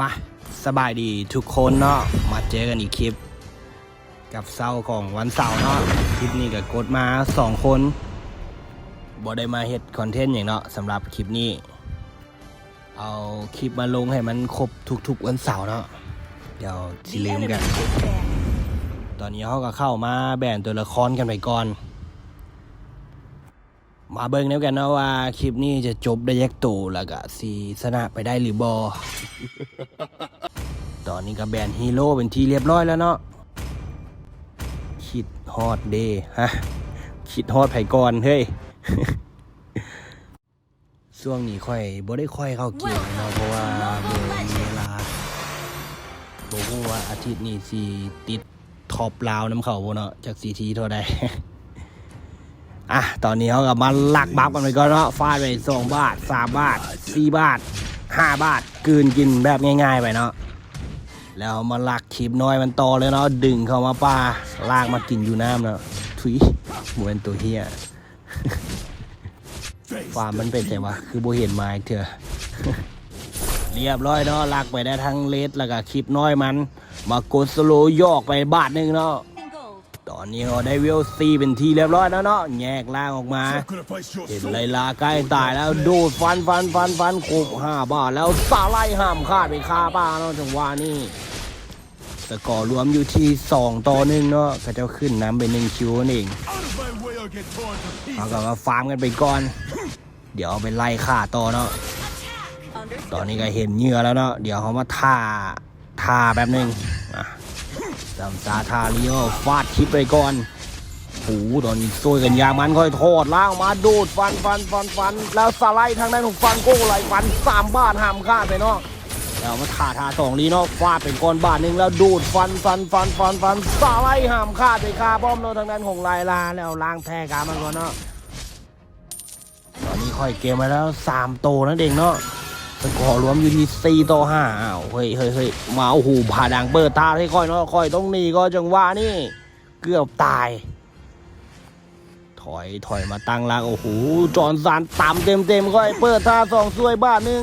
มาสบายดีทุกคนเนาะมาเจอกันอีกคลิป กับเศร้าของวันเสาร์เนาะคลิปนี้ก็กดมาสองคนบ่ได้มาเฮ็ดคอนเทนต์อย่างเนาะสำหรับคลิปนี้ เอาคลิปมาลงให้มันครบทุกๆวันเสาร์เนาะเดี๋ยวสิลืมกัน ตอนนี้เขาก็เข้ามาแบ่งตัวละครกันไปก่อน มาเบิ่งแล้วกันเนาะว่าคลิปนี้จะจบได้ยักตูแล้วก็สีชนะไปได้หรือบอ ตอนนี้ก็แบนฮีโร่เป็นที่เรียบร้อยแล้วเนาะคิดฮอดเดย์ฮะคิดฮอดไผ่ก่อนเฮ้ยช่วงนี้ค่อยบ่ได้ค่อยเข้าเกี่ยวเนาะเพราะว่าบ่มีเวลาบ่ฮู้ว่าอาทิตย์นี้สิติดท็อปลาวน้ำเขาบ่เนาะจากสีทีเท่าใดอะ ตอนนี้เขาก็มาลักบัฟกันไปก่อนเนาะฟาดไปสองบาทสามบาทสี่บาท ห้าบาทกืนกินแบบง่าย ๆ ไปเนาะแล้วมาลักคลิปน้อยมันต่อเลยเนาะดึงเข้ามาป่าลากมากินอยู่น้ำเนาะทุยเหมือนตัวเฮียฟาร์มมันเป็นแต่ว่าคือโบเห็นมาอีกเถอะเรียบร้อยเนาะลากไปได้ทั้งเลสแล้วก็คลิปน้อยมัน มากดสโลยอกไปบาทหนึ่งเนาะ ตอนนี้เราได้เวลซีเป็นทีเรียบร้อยแล้วเนาะแยกล่างออกมา เห็นไลลาใกล้ตายแล้วดูดฟันฟันฟันฟันคบห้าบาทแล้วสาไล่ห้ามขาดไปคาป้าเนาะจังหวะนี้สกอร์รวมอยู่ที่ 2 ต่อหนึ่งเนาะก็จะขึ้นน้ำไปหนึ่งคิวนั่นเองเอากลับมาฟาร์มกันไปก่อน เดี๋ยวเอาไปไล่ฆ่าต่อเนาะตอนนี้ก็เห็นเหยื่อแล้วเนาะเดี๋ยวเขามาท่าท่าแป๊บหนึงอะ สัมซาทาเลียวฟาดคลิปไปก่อนโอ้โหตอนนี้ซวยกันยางมันค่อยทอดล่างมาดูดฟันฟันฟันฟัน แล้วสไลด์ทางด้านของฟันโก้ไหลฟันสามบ้าทห้ามค่าไปเนาะแล้วมาถาทาสองลีเนาะฟาดเป็นก้อนบาทหนึ่งแล้วดูดฟันฟันฟันฟันฟันสไลด์ห้ามค่าไปคาป้อมเนาะทางด้านของไลลาแล้วล้างแท้กามันก่อนเนาะตอนนี้ค่อยเกมมาแล้วสามโตนั่นเองเนาะ สกอร์รวมอยู่ที่สี่ต่อห้าอ้าวเฮ้ยเฮ้ยเฮ้ยมาโอ้โหผ่าดังเปิดตาให้ค่อยเนาะค่อยต้องหนีก็จังหวะนี่เกือบตาย ถอยถอยมาตั้งลักโอ้โหจอนสานต่ำเต็มเต็มๆก็ไอ้เปิดท่าสองซวยบ้านหนึง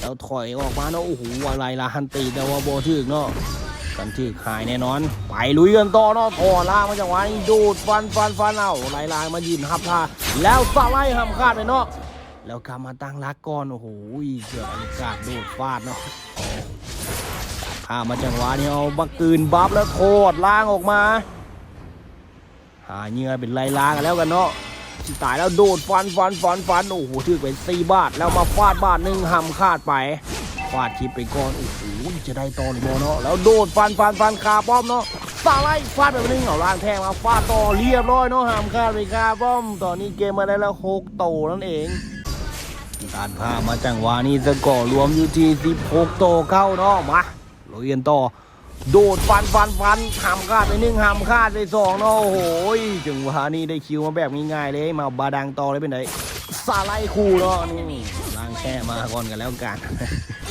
แล้วถอยออกมาเนาะโอ้โหอะไรล่ะฮันตีแต่ว่าโบถึกเนาะกันถึกหายแน่นอน ไปลุยกันต่อเนาะถอล่ามาจากไว้ดูดฟันฟันฟันเอาไล่ลายมายินหับท่าแล้วสไลด์ห้ำคาดไปเนาะ แล้วกลับมาตั้งรักก่อนโอ้โหเกือบอลิกาดโดดฟาดเนาะข้ามาจังหวะนี้เอาบักกืนบัฟแล้วโคตรล่างออกมา หาเงื่อเป็นลายล้างกันแล้วกันเนาะสิตายแล้วโดดฟันฟันฟันฟันโอ้โหถือเป็นสี่บาทแล้วมาฟาดบาทหนึ่งหำคาดไปฟาดคลิปไปก่อนโอ้โหจะได้ต่อหรือเนาะแล้วโดดฟันฟันฟันคาป้อมเนาะสาไลฟาดไปหนึ่งเอาล่างแทงมาฟาดต่อเรียบร้อยเนาะหำคาดไปคาป้อม ตอนนี้เกมมาได้แล้วหกโตนั่นเอง การพามาจังหวะนี้สกอร์รวมอยู่ที่16 โตเข้าเนาะมาลุยกันต่อ โดดฟันฟันฟันหามคาดไปหนึ่งหามคาดไปสองเนาะโอ้โหจังหวะนี้ได้คิวมาแบบง่ายๆเลยมาบาดังต่อเลยเป็นไงสาไลคู่เนาะนี่ล้างแค่มาก่อนกันแล้วกัน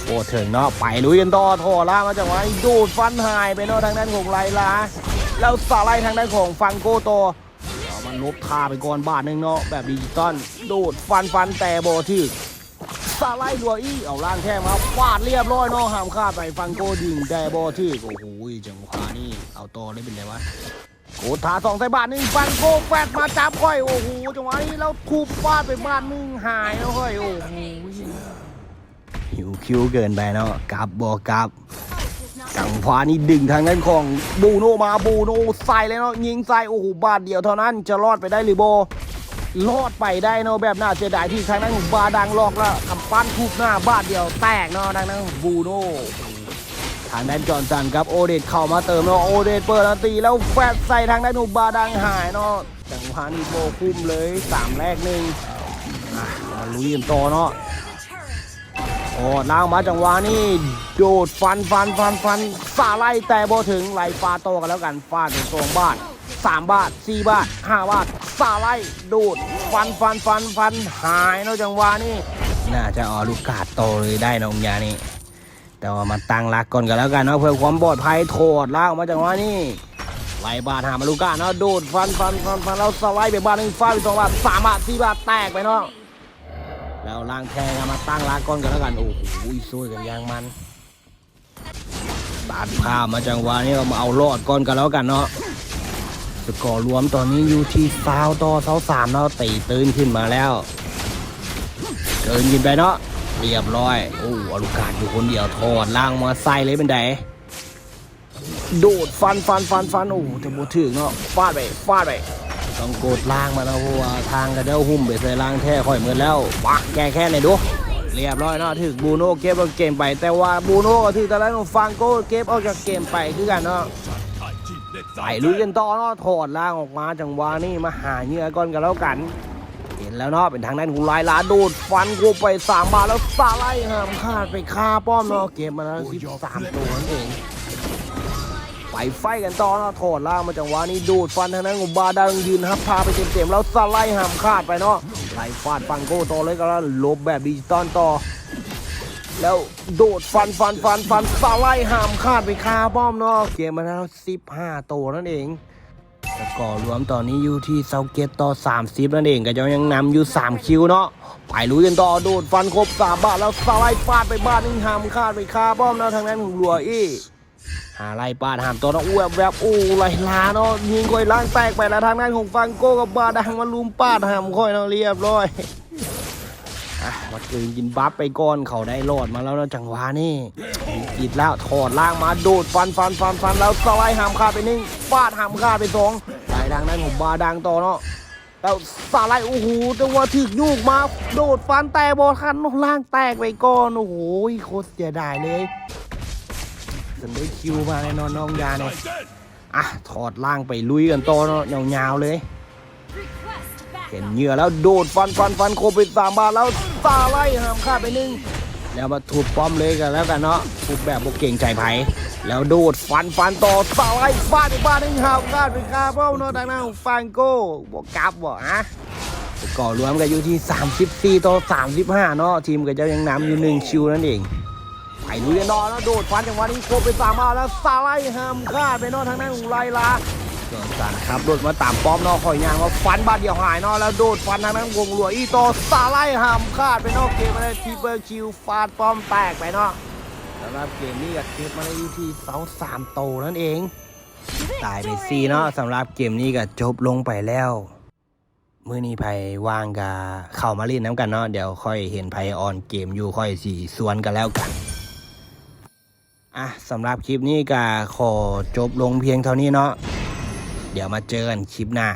โอ้เถึงเนาะไปลุยกันต่อโถล่ามาจากว่าโดดฟันหายไปเนาะทางด้านของไลลาแล้วสาไลทางด้านของฟังโกโตเอ มันลบท่าไปก่อนบาทหนึ่งเนาะแบบดิจิตอลโดดฟันฟันแต่โบทึกสไลด์ดัวอี้เอาล่างแค่มาฟาดเรียบร้อยเนาะห้ามคาดไปฟังโกดิ่งแต่บอทือโอ้โหจังหวะนี่เอาต่อได้เป็นไงวะโกดถาสองใส่บาทหนึ่งฟังโกแฟดมาจับค่อยโอ้โหจังหวะนี้แล้วทุบฟาดไปบาทหนึ่งหายแล้วค่อยโอ้โหหิวคิวเกินไปเนาะกลับบอกลับ จังหวะนี้ดึงทางนั้นของบูโนมาบูโนใส่เลยเนาะยิงใส่โอ้โหบาทเดียวเท่านั้นจะรอดไปได้หรือโบรอดไปได้เนาะแบบน่าเสียดายที่ทางนั้นบาดังลอกแล้วทำปั้นทุบหน้าบาทเดียวแตกเนาะทางนั้นบูโนทางด้านจอห์นสันครับโอเดตเข้ามาเติมเนาะโอเดตเปิดนาตีแล้วแฟดใส่ทางด้านของบาดังหายเนาะจังหวะนี้โบคุ้มเลยสามแรกหนึ่งมาลุยกันต่อเนาะ อ้ล้างมาจังหวะนี้โดดฟันฟันฟันฟันสาไล่แต่โบถึงไหลฟาโตกันแล้วกันฟาดถึงสองบาทสามบาทสี่บาทห้าบาทสาไลด์ดูดฟันฟันฟันฟันหายเนอะจังหวะนี่น่าจะออลูกกาดโตเลยได้นะองยานี่แต่ว่ามาตั้งรักก่อนกันแล้วกันเนาะเพื่อความปลอดภัยโถดลากออกมาจังหวะนี่ไล่บาทหามาลูกกาเนาะดูดฟันฟันฟันฟันแล้วสไลด์ไปบาทหนึ่งฟาดไปสองบาทสามบาทสี่บาทแตกไปเนาะ แล้วล่างแทงมาตั้งรักก่อนกันแล้วกัน โอ้โหซวยกันอยางมันตัดภาพมาจังหวะนี้เรามาเอารอดก่อนกันแล้วกันเนาะสกอร์รวมตอนนี้อยู่ที่ซาวต่อเสาสามเนาะตีตื่นขึ้นมาแล้วเกินยินไปเนาะเรียบร้อย โอ้อลูกาดอยู่คนเดียวถอดล่างมาใส่เลยเป็นไดโดดฟันฟันฟันฟันโอ้แต่บ่ถึงเนาะฟาดไปฟาดไป ต้องโกดล่างมาแล้วเพราะว่าทางกระเด้าหุ่มไปใส่ล่างแท้ค่อยเหมือนแล้วปักแก้แค่ไหนดู เรียบร้อยเนาะถึกบูโน่เก็บออกเกมไป แต่ว่าบูโน่ก็ถึกแต่ละของฟังโก้เก็บออกจากเกมไปคือกันเนาะไปลุยกันต่อเนาะถอดล่างออกมาจังหวะนี่มาหาเหยื่อก่อนกันแล้วกัน เห็นแล้วเนาะเป็นทางด้านของลายลาโดดฟันกูไปสามบาทแล้วสาไล่ห้ามขาดไปคาป้อมเนาะเกมมาแล้วสิบสามตัวนั่นเอง ไปไฟกันต่อเนาะถอดล่างมาจังหวะนี้ดูดฟันทางนั้นของบาดังยืนฮับพาไปเต็มๆแล้วสไลด์ห้ามขาดไปเนาะไล่ฟาดฟังโก้ต่อเลยก็แล้วลบแบบดิจิตอลต่อ แล้วโดดฟันฟันฟันฟันสไลด์ห้ามขาดไปคาป้อมเนาะเกมมาแล้ว15ตัวนั่นเองสกอร์รวมตอนนี้อยู่ที่เซาเกตต่อ30นั่นเองก็ยังนำอยู่ 3 คิวเนาะไปลุยกันต่อโดดฟันครบ3บาทแล้วสไลด์ฟาดไปบ้านนึงห้ามขาดไปคาป้อมเนาะทางนั้นของหลัวอี้ หาไล่ปาดหามตัวน้องอ้วบแบบอู้ไหลลาเนาะยิงค่อยล้างแตกไปแล้วทางนั้นของฟังโก้กับบาดังมาลุมปาดหามค่อยเนาะเรียบร้อยอะมาคืนกินบัฟไปก่อนเขาได้รอดมาแล้วนะจังหวะนี่กิดแล้วถอดล่างมาโดดฟันฟันฟันฟันแล้วสไลด์หามขาไปหนึ่งฟาดหามขาไปสองไปทางนั้นของบาดังต่อเนาะแล้วสไลด์โอ้โหแต่ว่าถึกยูกมา โดดฟันแตกบอลคันล่างแตกไปก่อนโอ้โหโคตรเสียดายเลย ถึงได้คิวมาแน่นอนน้องยาเนี่ยอะถอดล่างไปลุยกันต่อเนาะยาวๆเลย เห็นเหยื่อแล้วโดดฟันฟันฟันโคไปสามบาทแล้วตาไล่ห้ามขาไปหนึ่งแล้วมาถูกป้อมเลยกันแล้วกันเนาะถูกแบบบกเก่งใจไผ่แล้วโดดฟันฟันต่อตาไล่ฟาดไปบ้านหนึ่งหามขาไปคาเป้าเนาะทางหน้าของฟังโก้บอกกลับบอกฮะก่อรวมกันอยู่ที่ 34 ต่อ 35 เนาะทีมก็จะยังนำอยู่หนึ่งคิวนั่นเอง ไปลุยกันนอนแล้วโดดฟันจังหวะนี้โคไปสามมาแล้วสไลด์ห้ามฆ่าดไปนอกทางนั้นของไลลาเกิดการครับโดดมาตามป้อมนอกคอยยางว่าฟันบาดเดียวหายนอกแล้วโดดฟันทางนั้นวงหลวอีโตสไลด์ห้ามฆ่าดไปนอกเกมมาได้ทีเบอร์คิวฟาดป้อมแตกไปนาะสำหรับเกมนี้ก็เก็บมาได้อยู่ที่เสาสามโตนั่นเองตายไปสี่เนาะสำหรับเกมนี้ก็จบลงไปแล้วมื่อนี้ไพว่างกาเข้ามาเล่นน้ำกันเนาะเดี๋ยวค่อยเห็นไพออนเกมอยู่ค่อยสี่สวนกันแล้วกัน อะสำหรับคลิปนี้ก็ขอจบลงเพียงเท่านี้เนาะเดี๋ยวมาเจอกันคลิปหน้า